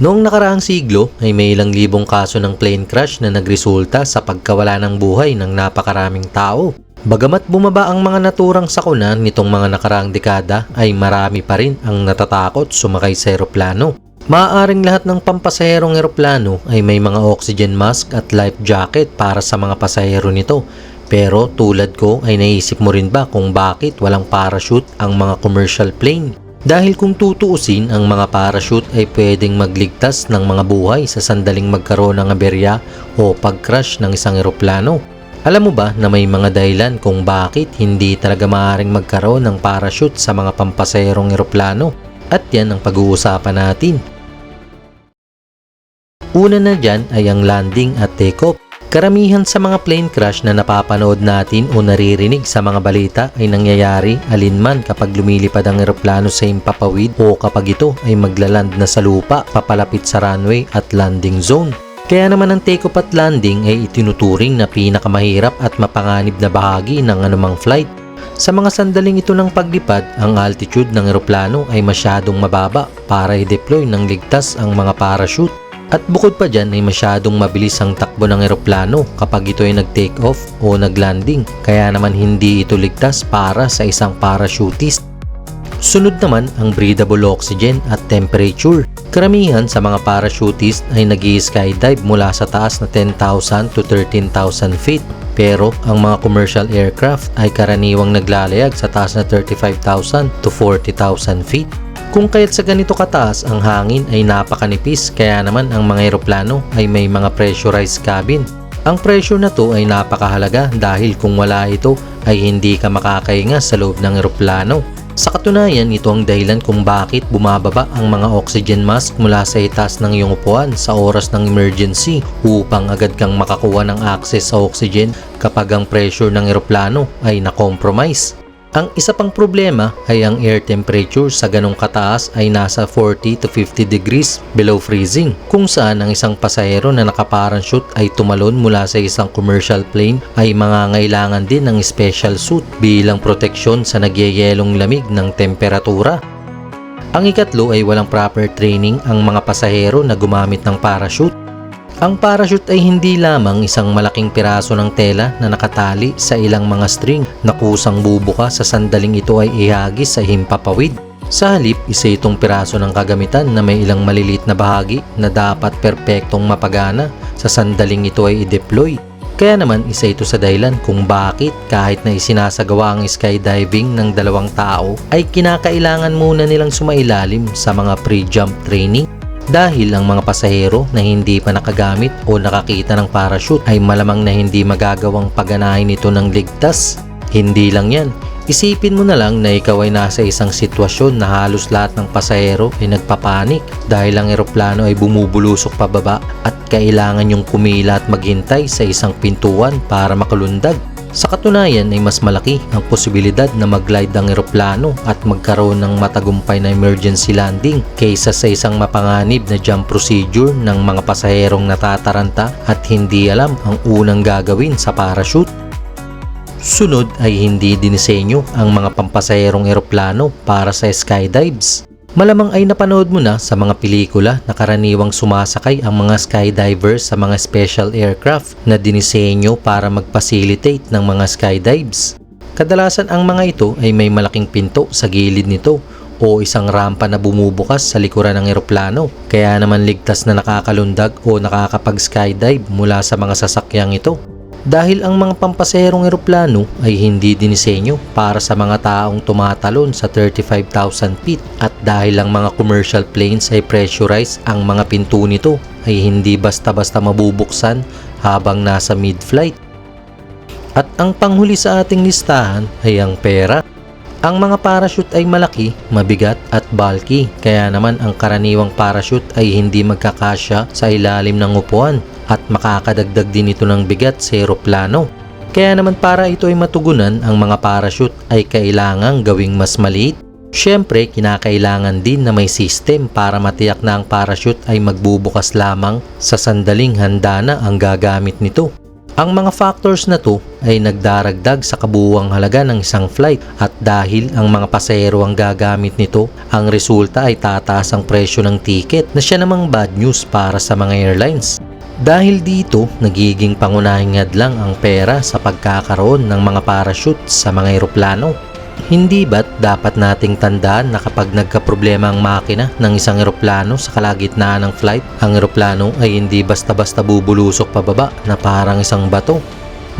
Noong nakaraang siglo ay may ilang libong kaso ng plane crash na nagresulta sa pagkawala ng buhay ng napakaraming tao. Bagamat bumaba ang mga naturang sakuna nitong mga nakaraang dekada ay marami pa rin ang natatakot sumakay sa eroplano. Maaaring lahat ng pampasaherong eroplano ay may mga oxygen mask at life jacket para sa mga pasahero nito. Pero tulad ko ay naisip mo rin ba kung bakit walang parachute ang mga commercial plane? Dahil kung tutuusin, ang mga parachute ay pwedeng magligtas ng mga buhay sa sandaling magkaroon ng aberya o pag-crash ng isang eroplano. Alam mo ba na may mga dahilan kung bakit hindi talaga maaaring magkaroon ng parachute sa mga pampasaherong eroplano? At yan ang pag-uusapan natin. Una na dyan ay ang landing at takeoff. Karamihan sa mga plane crash na napapanood natin o naririnig sa mga balita ay nangyayari alinman kapag lumilipad ang eroplano sa impapawid o kapag ito ay maglaland na sa lupa papalapit sa runway at landing zone. Kaya naman ang takeoff at landing ay itinuturing na pinakamahirap at mapanganib na bahagi ng anumang flight. Sa mga sandaling ito ng paglipad, ang altitude ng eroplano ay masyadong mababa para i-deploy ng ligtas ang mga parachute. At bukod pa dyan ay masyadong mabilis ang takbo ng eroplano kapag ito ay nag-take off o nag-landing kaya naman hindi ito ligtas para sa isang parachutist. Sunod naman ang breathable oxygen at temperature. Karamihan sa mga parachutist ay nag skydive mula sa taas na 10,000 to 13,000 feet. Pero ang mga commercial aircraft ay karaniwang naglalayag sa taas na 35,000 to 40,000 feet. Kung kaya't sa ganito kataas ang hangin ay napakanipis kaya naman ang mga eroplano ay may mga pressurized cabin. Ang pressure na to ay napakahalaga dahil kung wala ito ay hindi ka makakahinga sa loob ng eroplano. Sa katunayan, ito ang dahilan kung bakit bumababa ang mga oxygen mask mula sa itaas ng iyong upuan sa oras ng emergency upang agad kang makakuha ng access sa oxygen kapag ang pressure ng eroplano ay na-compromise. Ang isa pang problema ay ang air temperature sa ganong kataas ay nasa 40 to 50 degrees below freezing kung saan ang isang pasahero na nakaparachute ay tumalon mula sa isang commercial plane ay mangangailangan din ng special suit bilang proteksyon sa nagyayelong lamig ng temperatura. Ang ikatlo ay walang proper training ang mga pasahero na gumamit ng parachute ang parachute ay hindi lamang isang malaking piraso ng tela na nakatali sa ilang mga string na kusang bubuka sa sandaling ito ay ihagis sa himpapawid. Sa halip, isa itong piraso ng kagamitan na may ilang malilit na bahagi na dapat perpektong mapagana sa sandaling ito ay i-deploy. Kaya naman isa ito sa dahilan kung bakit kahit na isinasagawa ang skydiving ng dalawang tao ay kinakailangan muna nilang sumailalim sa mga pre-jump training dahil ang mga pasahero na hindi pa nakagamit o nakakita ng parachute ay malamang na hindi magagawang pagganahin ito ng ligtas. Hindi lang yan, Isipin mo na lang na ikaw ay nasa isang sitwasyon na halos lahat ng pasahero ay nagpapanik dahil ang eroplano ay bumubulusok pababa at kailangan yung kumila at maghintay sa isang pintuan para makalundag. Sa katunayan ay mas malaki ang posibilidad na mag-glide ang eroplano at magkaroon ng matagumpay na emergency landing kaysa sa isang mapanganib na jump procedure ng mga pasaherong natataranta at hindi alam ang unang gagawin sa parachute. Sunod ay hindi dinisenyo ang mga pampasaherong eroplano para sa skydives. Malamang ay napanood mo na sa mga pelikula na karaniwang sumasakay ang mga skydivers sa mga special aircraft na dinisenyo para mag-facilitate ng mga skydives. Kadalasan ang mga ito ay may malaking pinto sa gilid nito o isang rampa na bumubukas sa likuran ng eroplano kaya naman ligtas na nakakalundag o nakakapag-skydive mula sa mga sasakyang ito dahil ang mga pampaserong eroplano ay hindi dinisenyo para sa mga taong tumatalon sa 35,000 feet at dahil ang mga commercial planes ay pressurized ang mga pinto nito ay hindi basta-basta mabubuksan habang nasa mid-flight. At ang panghuli sa ating listahan ay ang pera. Ang mga parachute ay malaki, mabigat at bulky kaya naman ang karaniwang parachute ay hindi magkakasya sa ilalim ng upuan at makakadagdag din ito ng bigat sa eroplano. Kaya naman para ito ay matugunan, ang mga parachute ay kailangang gawing mas maliit. Siyempre, kinakailangan din na may system para matiyak na ang parachute ay magbubukas lamang sa sandaling handa na ang gagamit nito. Ang mga factors na to ay nagdaragdag sa kabuuang halaga ng isang flight at dahil ang mga pasahero ang gagamit nito, ang resulta ay tataas ang presyo ng ticket na siya namang bad news para sa mga airlines. Dahil dito, nagiging pangunahing hadlang ang pera sa pagkakaroon ng mga parachute sa mga eroplano. Hindi ba't dapat nating tandaan na kapag nagkaproblema ang makina ng isang eroplano sa kalagitnaan ng flight, ang eroplano ay hindi basta-basta bubulusok pababa na parang isang bato.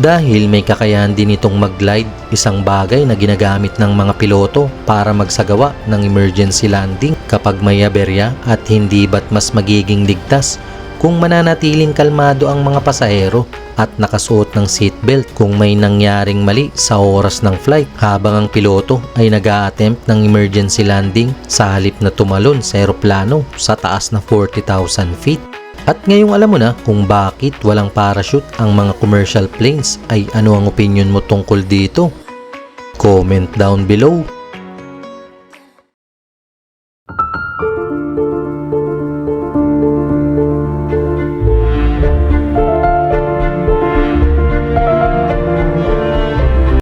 Dahil may kakayahan din itong mag-glide, isang bagay na ginagamit ng mga piloto para magsagawa ng emergency landing kapag may aberya at hindi ba't mas magiging ligtas kung mananatiling kalmado ang mga pasahero at nakasuot ng seatbelt kung may nangyaring mali sa oras ng flight habang ang piloto ay nag attempt ng emergency landing sa halip na tumalon sa eroplano sa taas na 40,000 feet. At ngayong alam mo na kung bakit walang parachute ang mga commercial planes ay ano ang opinion mo tungkol dito? Comment down below.